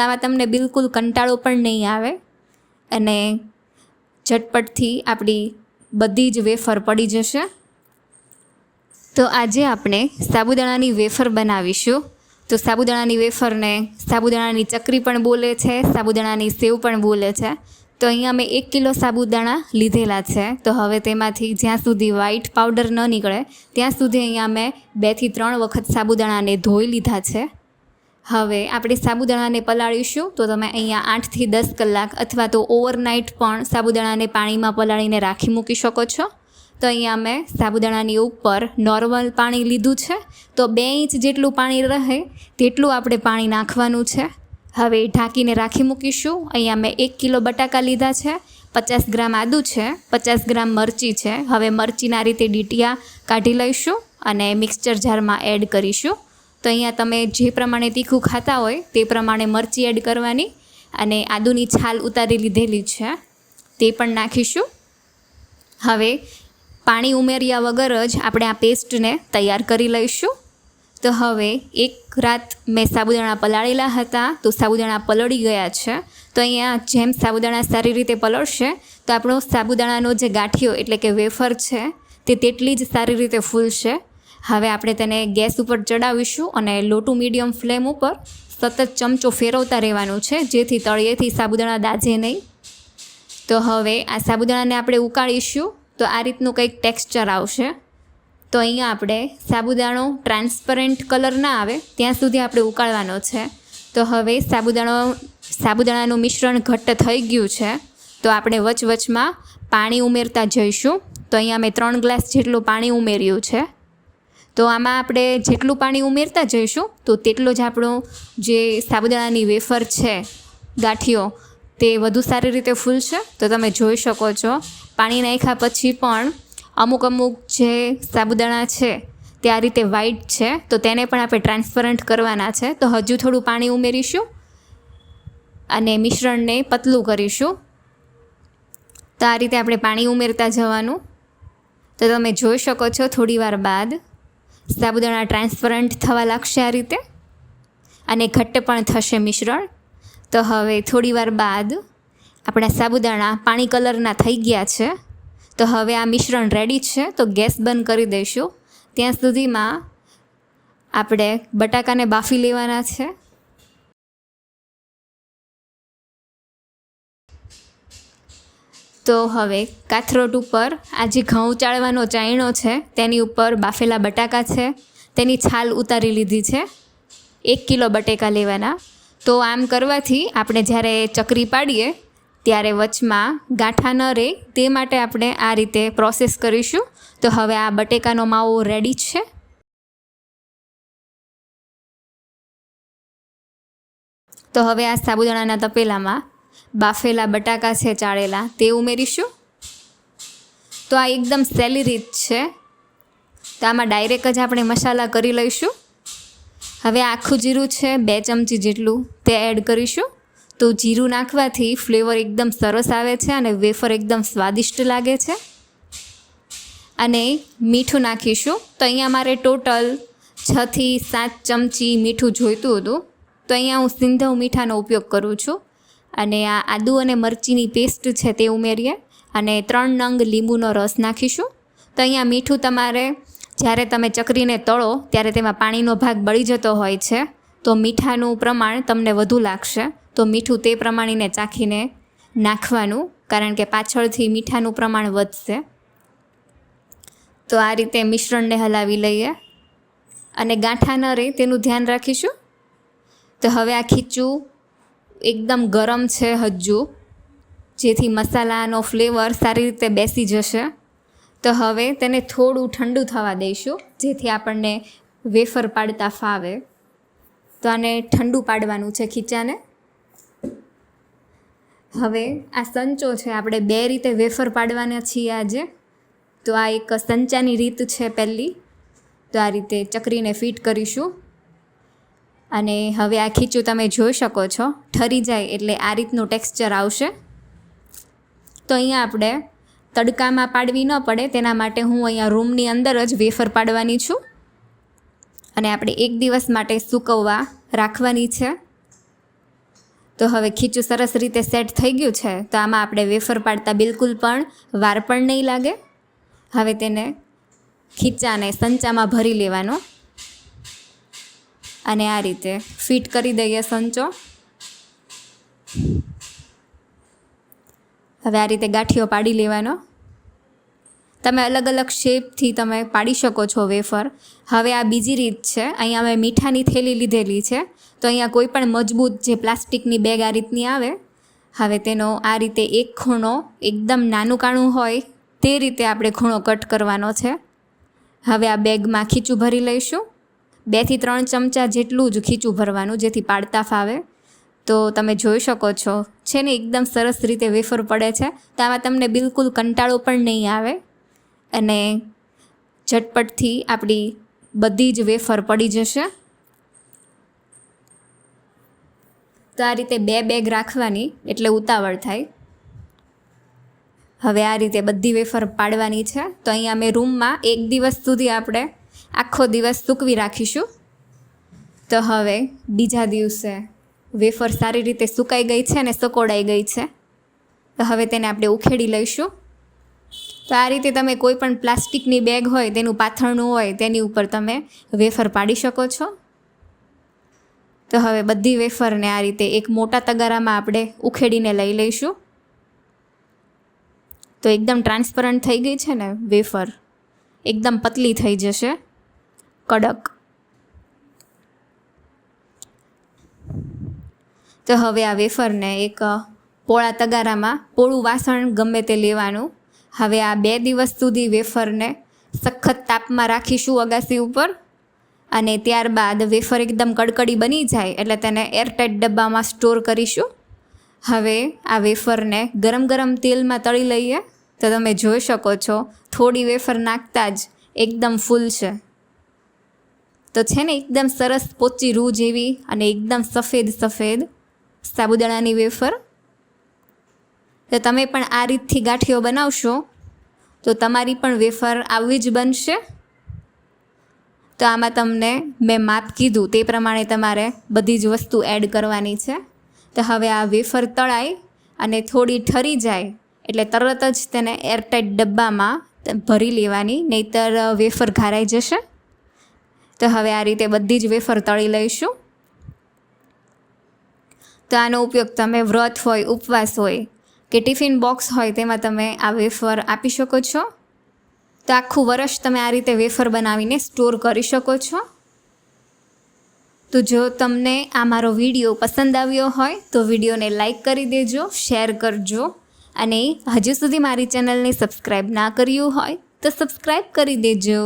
તો તમને બિલકુલ કંટાળો પણ નહીં આવે અને ઝટપટથી આપણી બધી જ વેફર પડી જશે. તો આજે આપણે સાબુદાણાની વેફર બનાવીશું. તો સાબુદાણાની વેફરને સાબુદાણાની ચકરી પણ બોલે છે, સાબુદાણાની સેવ પણ બોલે છે. તો અહીંયા મેં એક કિલો સાબુદાણા લીધેલા છે. તો હવે તેમાંથી જ્યાં સુધી વ્હાઇટ પાવડર ન નીકળે, ત્યાં સુધી અહીંયા મેં બેથી ત્રણ વખત સાબુદાણાને ધોઈ લીધા છે. હવે આપણે સાબુદાણાને પલાળીશું. તો તમે અહીંયા આઠથી દસ કલાક અથવા તો ઓવરનાઇટ પણ સાબુદાણાને પાણીમાં પલાળીને રાખી મૂકી શકો છો. તો અહીંયા મેં સાબુદાણાની ઉપર નોર્મલ પાણી લીધું છે. તો બે ઇંચ જેટલું પાણી રહે તેટલું આપણે પાણી નાખવાનું છે. હવે ઢાંકીને રાખી મૂકીશું. અહીંયા મેં એક કિલો બટાકા લીધા છે. પચાસ ગ્રામ આદું છે. પચાસ ગ્રામ મરચી છે. હવે મરચીના રીતે ડીટીયા કાઢી લઈશું અને મિક્સચર જારમાં એડ કરીશું. તો અહીંયા તમે જે પ્રમાણે તીખું ખાતા હોય તે પ્રમાણે મરચી એડ કરવાની અને આદુની છાલ ઉતારી લીધેલી છે. તે પણ નાખીશું. હવે પાણી ઉમેર્યા વગર જ આપણે આ પેસ્ટને તૈયાર કરી લઈશું. તો હવે એક રાત મેં સાબુદાણા પલાળેલા હતા તો સાબુદાણા પલળી ગયા છે. તો અહીંયા જેમ સાબુદાણા સારી રીતે પલળશે તો આપણો સાબુદાણાનો જે ગાંઠિયો એટલે કે વેફર છે તે તેટલી જ સારી રીતે ફૂલશે. હવે આપણે તેને ગેસ ઉપર ચડાવીશું અને લોટું મીડિયમ ફ્લેમ ઉપર સતત ચમચો ફેરવતા રહેવાનું છે, જેથી તળિયેથી સાબુદાણા દાજે નહીં. તો હવે આ સાબુદાણાને આપણે ઉકાળીશું. તો આ રીતનું કંઈક ટેક્સચર આવશે. તો અહીંયા આપણે સાબુદાણો ટ્રાન્સપરન્ટ કલર ના આવે, ત્યાં સુધી આપણે ઉકાળવાનો છે. તો હવે સાબુદાણો, સાબુદાણાનું મિશ્રણ ઘટ્ટ થઈ ગયું છે. તો આપણે વચવચમાં પાણી ઉમેરતા જઈશું. તો અહીંયા મેં ત્રણ ગ્લાસ જેટલું પાણી ઉમેર્યું છે. તો આમાં આપણે જેટલું પાણી ઉમેરતા જઈશું, તો તેટલો જ આપણો જે સાબુદાણાની વેફર છે ગાંઠિયો તે વધુ સારી રીતે ફૂલશે. તો તમે જોઈ શકો છો, પાણી નાખ્યા પછી પણ અમુક અમુક જે સાબુદાણા છે, તે આ રીતે વાઈટ છે. તો તેને પણ આપણે ટ્રાન્સપરન્ટ કરવાના છે. તો હજુ થોડું પાણી ઉમેરીશું અને મિશ્રણને પતલું કરીશું. તો આ રીતે આપણે પાણી ઉમેરતા જવાનું. તો તમે જોઈ શકો છો થોડી વાર બાદ સાબુદાણા ટ્રાન્સપરન્ટ થવા લાગશે આ રીતે. અને ઘટ્ટ પણ થશે મિશ્રણ. તો હવે થોડીવાર બાદ આપણા સાબુદાણા પાણી કલરના થઈ ગયા છે. તો હવે આ મિશ્રણ રેડી છે. તો ગેસ બંધ કરી દઈશું. ત્યાં સુધીમાં આપણે બટાકાને બાફી લેવાના છે. તો હવે કાથરોટ ઉપર આ જે ઘઉં ચાળવાનો ચાયણો છે, તેની ઉપર બાફેલા બટાકા છે, તેની છાલ ઉતારી લીધી છે, એક કિલો બટેકા લેવાના. તો આમ કરવાથી આપણે જ્યારે ચકરી પાડીએ, ત્યારે વચમાં ગાંઠા ન રહે, તે માટે આપણે આ રીતે પ્રોસેસ કરીશું. તો હવે આ બટેકાનો માવો રેડી છે. તો હવે આ સાબુદાણાના તપેલામાં બાફેલા બટાકા છે ચાળેલા, તે ઉમેરીશું. તો આ એકદમ સહેલી રીત છે. તો આમાં ડાયરેક્ટ જ આપણે મસાલા કરી લઈશું. હવે આખું જીરું છે, બે ચમચી જેટલું તે એડ કરીશું. તો જીરું નાખવાથી ફ્લેવર એકદમ સરસ આવે છે અને વેફર એકદમ સ્વાદિષ્ટ લાગે છે. અને મીઠું નાખીશું. તો અહીંયા મારે ટોટલ છથી સાત ચમચી મીઠું જોઈતું હતું. તો અહીંયા હું સિંધવ મીઠાનો ઉપયોગ કરું છું. અને આ આદુ અને મરચીની પેસ્ટ છે તે ઉમેરીએ અને ત્રણ નંગ લીંબુનો રસ નાખીશું. તો અહીંયા મીઠું તમારે જ્યારે તમે ચકરીને તળો ત્યારે તેમાં પાણીનો ભાગ બળી જતો હોય છે. તો મીઠાનું પ્રમાણ તમને વધુ લાગશે. તો મીઠું તે પ્રમાણેને ચાખીને નાખવાનું કારણ કે પાછળથી મીઠાનું પ્રમાણ વધશે. તો આ રીતે મિશ્રણને હલાવી લઈએ અને ગાંઠા ન રહે તેનું ધ્યાન રાખીશું. તો હવે આ ખીચું એકદમ ગરમ છે હજુ જેથી મસાલાનો ફ્લેવર સારી રીતે બેસી જશે. તો હવે તેને થોડું ઠંડુ થવા દઈશું, જેથી આપણને વેફર પાડતા ફાવે. તો આને ઠંડુ પાડવાનું છે ખીચાને. હવે આ સંચો છે, આપણે બે રીતે વેફર પાડવાના છીએ આજે. તો આ એક સંચાની રીત છે પહેલી. તો આ રીતે ચકરીને ફિટ કરીશું. અને હવે આ ખીચું તમે જોઈ શકો છો. ઠરી જાય એટલે આ રીતનું ટેક્સચર આવશે. તો અહીંયા આપણે તડકામાં પાડવી ન પડે, તેના માટે હું અહીંયા રૂમની અંદર જ વેફર પાડવાની છું. અને આપણે એક દિવસ માટે સૂકવવા રાખવાની છે. તો હવે ખીચું સરસ રીતે સેટ થઈ ગયું છે, તો આમાં આપણે વેફર પાડતા બિલકુલ પણ વાર પણ નહીં લાગે. હવે તેને ખીચાને સંચામાં ભરી લેવાનો. અને આ રીતે ફિટ કરી દઈએ સંચો. હવે આ રીતે ગાંઠિયો પાડી લેવાનો. તમે અલગ અલગ શેપથી તમે પાડી શકો છો વેફર. હવે આ બીજી રીત છે. અહીંયા મેં મીઠાની થેલી લીધેલી છે. તો અહીંયા કોઈ પણ મજબૂત જે પ્લાસ્ટિકની બેગ આ રીતની આવે, હવે તેનો આ રીતે એક ખૂણો એકદમ નાનું કાણું હોય તે રીતે આપણે ખૂણો કટ કરવાનો છે. હવે આ બેગમાં ખીચું ભરી લઈશું. બેથી ત્રણ ચમચા જેટલું જ ખીચું ભરવાનું જેથી પાડતા ફાવે. તો તમે જોઈ શકો છો, છે ને એકદમ સરસ રીતે વેફર પડે છે. તો આમાં તમને બિલકુલ કંટાળો પણ નહીં આવે. અને ઝટપટથી આપણી બધી જ વેફર પડી જશે. તો આ રીતે બે બેગ રાખવાની, એટલે ઉતાવળ થાય. હવે આ રીતે બધી વેફર પાડવાની છે. તો અહીંયા અમે રૂમમાં એક દિવસ સુધી આપણે આખો દિવસ સૂકવી રાખીશું. તો હવે બીજા દિવસે વેફર સારી રીતે સુકાઈ ગઈ છે અને સકોડાઈ ગઈ છે. તો હવે તેને આપણે ઉખેડી લઈશું. તો આ રીતે તમે કોઈ પણ પ્લાસ્ટિકની બેગ હોય, તેનું પાથરણું હોય, તેની ઉપર તમે વેફર પાડી શકો છો. તો હવે બધી વેફરને આ રીતે એક મોટા તગારામાં આપણે ઉખેડીને લઈ લઈશું. તો એકદમ ટ્રાન્સપરન્ટ થઈ ગઈ છે ને વેફર. એકદમ પતલી થઈ જશે. કડક. તો હવે આ વેફરને એક પોળા તગારામાં પોળું વાસણ ગમે તે લેવાનું. હવે આ બે દિવસ સુધી વેફરને સખત તાપમાં રાખીશું અગાસી ઉપર. અને ત્યારબાદ વેફર એકદમ કડકડી બની જાય એટલે તેને એરટાઈટ ડબ્બામાં સ્ટોર કરીશું. હવે આ વેફરને ગરમ ગરમ તેલમાં તળી લઈએ. તો તમે જોઈ શકો છો, થોડી વેફર નાખતા જ એકદમ ફૂલ છે. તો છે ને એકદમ સરસ પોચી રૂ જેવી અને એકદમ સફેદ સફેદ સાબુદાણાની વેફર. તો તમે પણ આ રીતથી ગાંઠીઓ બનાવશો, તો તમારી પણ વેફર આવી જ બનશે. તો આમાં તમને મેં માપ કીધું તે પ્રમાણે તમારે બધી જ વસ્તુ એડ કરવાની છે. તો હવે આ વેફર તળાય અને થોડી ઠરી જાય એટલે તરત જ તેને એરટાઈટ ડબ્બામાં ભરી લેવાની, નહીંતર વેફર ઘારાઈ જશે. તો હવે આ રીતે બધી જ વેફર તળી લઈશું. તો આનો ઉપયોગ તમે વ્રત હોય, ઉપવાસ હોય કે ટિફિન બોક્સ હોય તેમાં તમે આ વેફર આપી શકો છો. તો આખું વર્ષ તમે આ રીતે વેફર બનાવીને સ્ટોર કરી શકો છો. તો જો તમને આ મારો વીડિયો પસંદ આવ્યો હોય તો વિડીયોને લાઈક કરી દેજો, શેર કરજો અને હજુ સુધી મારી ચેનલને સબસ્ક્રાઈબ ના કર્યું હોય તો સબસ્ક્રાઈબ કરી દેજો.